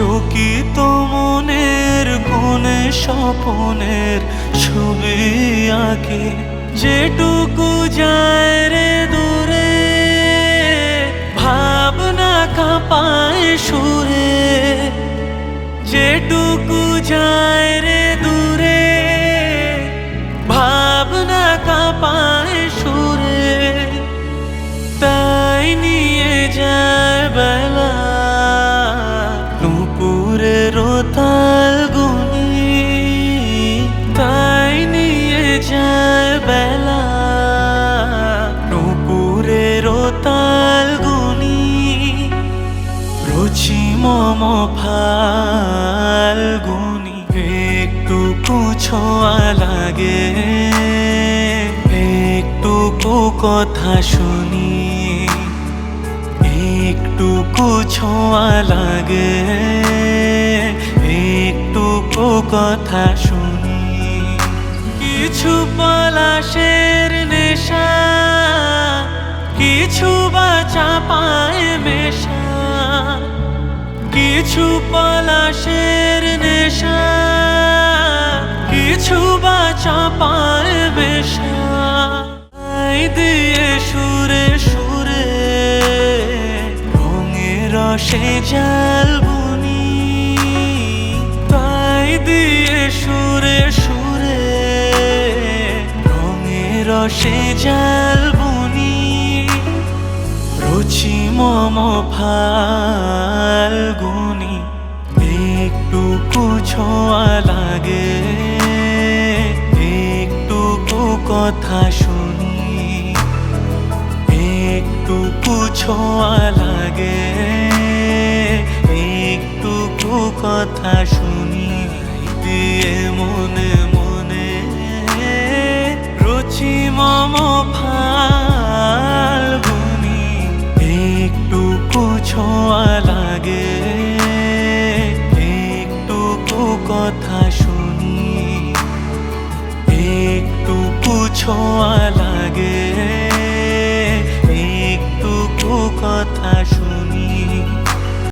চকিত মনের কোণে স্বপনের ছবি আঁকে। যেটুকু যায় রে দূরে, ভাবনা কাপায় সুরে। যেটুকু যায় রে মম ফাল্গুনি, একটু ছোঁয়া লাগে। একটুকু কথা শুনি। একটুকু ছোঁয়া লাগে। একটুকু কথা শুনি। কিছু পলাশের নেশা, কিছু বা চাপায় কিছু পলাশের নেশা, কিছু বা মেশা আই দিয়ে সুরে সুরে, রঙের রসে জাল বুনি। তাই দিয়ে সুরে সুরে, রঙের রসে জাল বুনি। রুচি মম ফাল্গুনি ছোঁয়া লাগে। একটুকু কথা শুনি, একটুকু ছোঁয়া লাগে। একটুকু কথা শুনি, দিয়ে মনে মনে রুচি মম ফাল্গুনি। একটুকু ছোঁয়া লাগে। কথা শুনি। একটু ছোঁয়া লাগে।